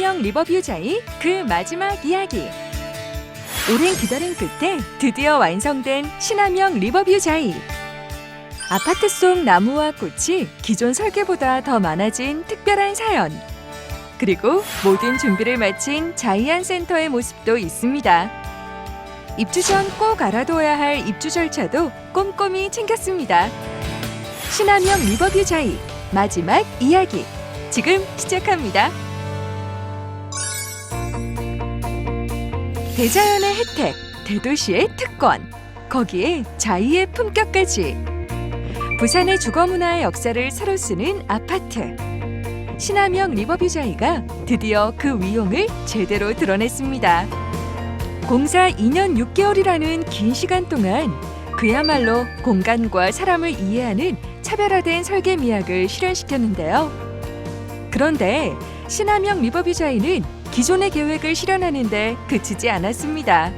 신한명 리버뷰자의 그 마지막 이야기. 오랜 기다림 끝에 드디어 완성된 신한명 리버뷰자이. 아파트 속 나무와 꽃이 기존 설계보다 더 많아진 특별한 사연. 그리고 모든 준비를 마친 자이안 센터의 모습도 있습니다. 입주 전 꼭 알아둬야 할 입주 절차도 꼼꼼히 챙겼습니다. 신한명 리버뷰 자이 마지막 이야기 지금 시작합니다. 대자연의 혜택, 대도시의 특권, 거기에 자이의 품격까지. 부산의 주거 문화의 역사를 새로 쓰는 아파트. 신한명 리버뷰 자이가 드디어 그 위용을 제대로 드러냈습니다. 공사 2년 6개월이라는 긴 시간 동안 그야말로 공간과 사람을 이해하는 차별화된 설계 미학을 실현시켰는데요. 그런데 신한명 리버뷰 자이는 기존의 계획을 실현하는데 그치지 않았습니다.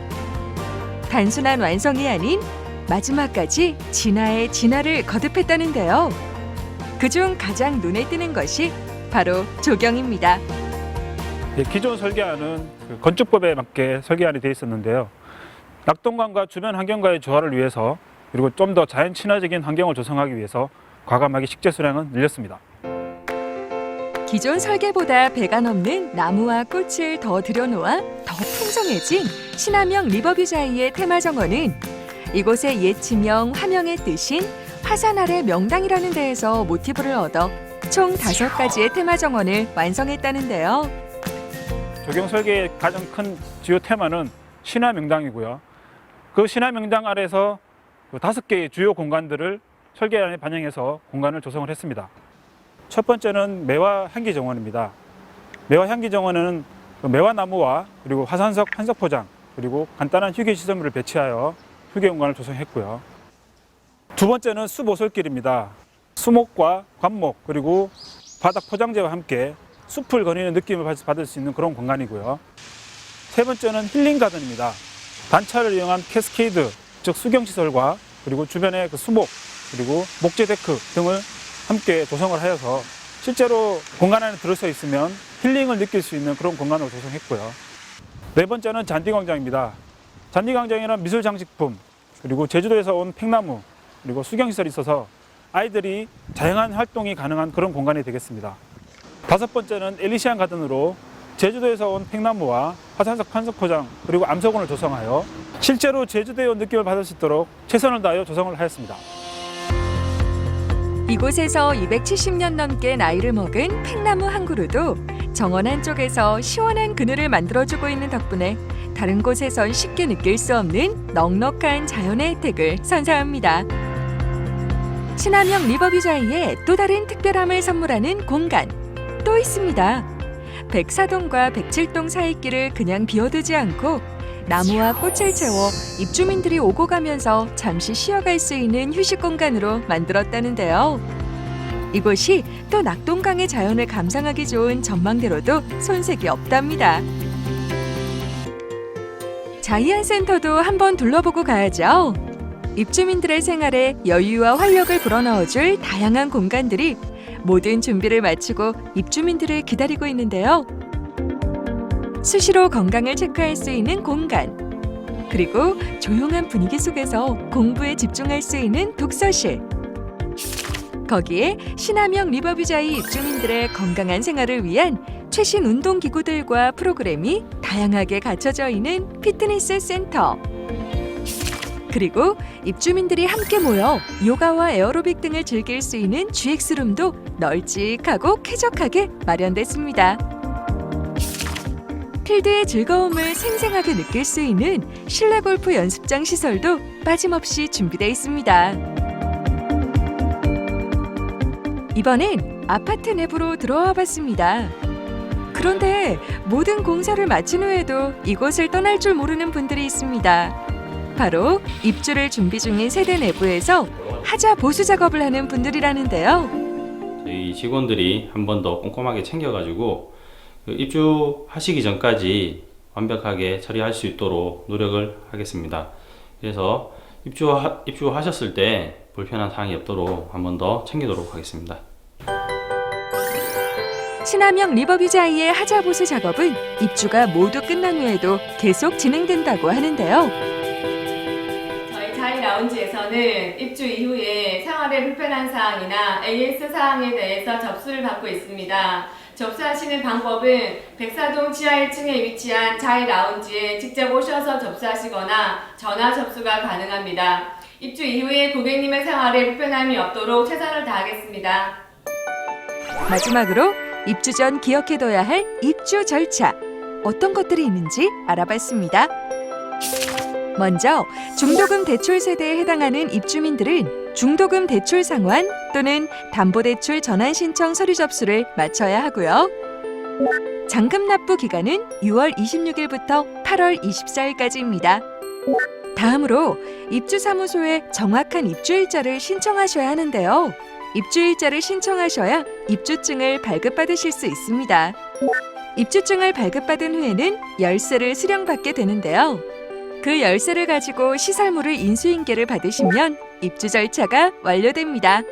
단순한 완성이 아닌 마지막까지 진화의 진화를 거듭했다는데요. 그중 가장 눈에 띄는 것이 바로 조경입니다. 예, 기존 설계안은 그 건축법에 맞게 설계안이 되어 있었는데요. 낙동강과 주변 환경과의 조화를 위해서 그리고 좀 더 자연 친화적인 환경을 조성하기 위해서 과감하게 식재 수량은 늘렸습니다. 기존 설계보다 배가 넘는 나무와 꽃을 더 들여놓아 더 풍성해진 신화명 리버뷰 자이의 테마 정원은 이곳의 옛 지명 화명의 뜻인 화산 아래 명당이라는 데에서 모티브를 얻어 총 다섯 가지의 테마 정원을 완성했다는데요. 조경 설계의 가장 큰 주요 테마는 신화 명당이고요. 그 신화 명당 아래서 그 다섯 개의 주요 공간들을 설계 안에 반영해서 공간을 조성을 했습니다. 첫 번째는 매화 향기 정원입니다. 매화 향기 정원은 그 매화 나무와 그리고 화산석 한석 포장 그리고 간단한 휴게 시설물을 배치하여 휴게 공간을 조성했고요. 두 번째는 수보솔길입니다. 수목과 관목 그리고 바닥 포장재와 함께 숲을 거니는 느낌을 받- 받을 수 있는 그런 공간이고요. 세 번째는 힐링 가든입니다. 단차를 이용한 캐스케이드, 즉 수경 시설과 그리고 주변의 그 수목 그리고 목재 데크 등을 함께 조성을 하여서 실제로 공간 안에 들어서 있으면 힐링을 느낄 수 있는 그런 공간으로 조성했고요. 네 번째는 잔디광장입니다. 잔디광장에는 미술 장식품 그리고 제주도에서 온 팽나무 그리고 수경 시설이 있어서 아이들이 다양한 활동이 가능한 그런 공간이 되겠습니다. 다섯 번째는 엘리시안 가든으로 제주도에서 온 팽나무와 화산석 판석 포장 그리고 암석원을 조성하여 실제로 제주도에 온 느낌을 받을 수 있도록 최선을 다하여 조성을 하였습니다. 이곳에서 270년 넘게 나이를 먹은 팽나무 한 그루도 정원 한쪽에서 시원한 그늘을 만들어주고 있는 덕분에 다른 곳에선 쉽게 느낄 수 없는 넉넉한 자연의 혜택을 선사합니다. 친화명 리버뷰자이의 또 다른 특별함을 선물하는 공간 또 있습니다. 백사동과 백칠동 사이길을 그냥 비워두지 않고 나무와 꽃을 채워 입주민들이 오고 가면서 잠시 쉬어갈 수 있는 휴식 공간으로 만들었다는데요. 이곳이 또 낙동강의 자연을 감상하기 좋은 전망대로도 손색이 없답니다. 자이안 센터도 한번 둘러보고 가야죠. 입주민들의 생활에 여유와 활력을 불어넣어줄 다양한 공간들이 모든 준비를 마치고 입주민들을 기다리고 있는데요. 수시로 건강을 체크할 수 있는 공간, 그리고 조용한 분위기 속에서 공부에 집중할 수 있는 독서실. 거기에 신화명 리버뷰자이 입주민들의 건강한 생활을 위한 최신 운동 기구들과 프로그램이 다양하게 갖춰져 있는 피트니스 센터. 그리고 입주민들이 함께 모여 요가와 에어로빅 등을 즐길 수 있는 GX룸도 널찍하고 쾌적하게 마련됐습니다. 필드의 즐거움을 생생하게 느낄 수 있는 실내 골프 연습장 시설도 빠짐없이 준비되어 있습니다. 이번엔 아파트 내부로 들어와 봤습니다. 그런데 모든 공사를 마친 후에도 이곳을 떠날 줄 모르는 분들이 있습니다. 바로 입주를 준비 중인 세대 내부에서 하자 보수 작업을 하는 분들이라는데요. 저희 직원들이 한 번 더 꼼꼼하게 챙겨가지고 그 입주하시기 전까지 완벽하게 처리할 수 있도록 노력을 하겠습니다. 그래서 입주하, 입주하셨을 때 불편한 사항이 없도록 한 번 더 챙기도록 하겠습니다. 신암역 리버뷰자이의 하자 보수 작업은 입주가 모두 끝난 후에도 계속 진행된다고 하는데요. 저희 자이 라운지에서는 입주 이후에 생활에 불편한 사항이나 AS 사항에 대해서 접수를 받고 있습니다. 접수하시는 방법은 백사동 지하 1층에 위치한 자이 라운지에 직접 오셔서 접수하시거나 전화 접수가 가능합니다. 입주 이후에 고객님의 생활에 불편함이 없도록 최선을 다하겠습니다. 마지막으로 입주 전 기억해둬야 할 입주 절차. 어떤 것들이 있는지 알아봤습니다. 먼저 중도금 대출 세대에 해당하는 입주민들은 중도금 대출 상환 또는 담보대출 전환 신청 서류 접수를 마쳐야 하고요. 잔금 납부 기간은 6월 26일부터 8월 24일까지입니다. 다음으로 입주사무소에 정확한 입주일자를 신청하셔야 하는데요. 입주일자를 신청하셔야 입주증을 발급받으실 수 있습니다. 입주증을 발급받은 후에는 열쇠를 수령받게 되는데요. 그 열쇠를 가지고 시설물을 인수인계를 받으시면 입주 절차가 완료됩니다.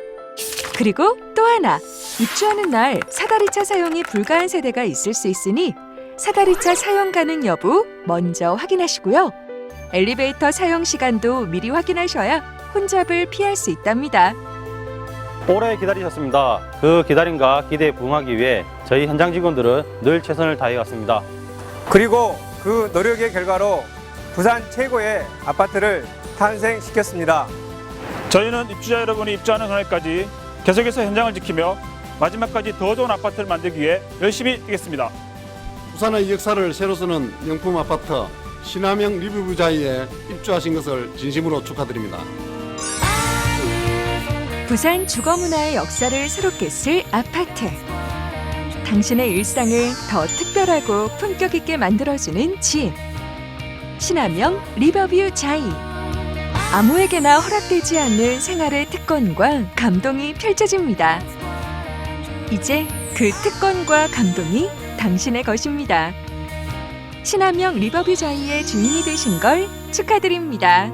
그리고 또 하나, 입주하는 날 사다리차 사용이 불가한 세대가 있을 수 있으니 사다리차 사용 가능 여부 먼저 확인하시고요. 엘리베이터 사용 시간도 미리 확인하셔야 혼잡을 피할 수 있답니다. 오래 기다리셨습니다. 그 기다림과 기대에 부응하기 위해 저희 현장 직원들은 늘 최선을 다해 왔습니다. 그리고 그 노력의 결과로 부산 최고의 아파트를 탄생시켰습니다. 저희는 입주자 여러분이 입주하는 그날까지 계속해서 현장을 지키며 마지막까지 더 좋은 아파트를 만들기 위해 열심히 뛰겠습니다. 부산의 역사를 새로 쓰는 명품 아파트 신암영 리뷰부자이에 입주하신 것을 진심으로 축하드립니다. 부산 주거 문화의 역사를 새롭게 쓸 아파트. 당신의 일상을 더 특별하고 품격 있게 만들어주는 집. 신함영 리버뷰 자이. 아무에게나 허락되지 않는 생활의 특권과 감동이 펼쳐집니다. 이제 그 특권과 감동이 당신의 것입니다. 신함영 리버뷰 자이의 주인이 되신 걸 축하드립니다.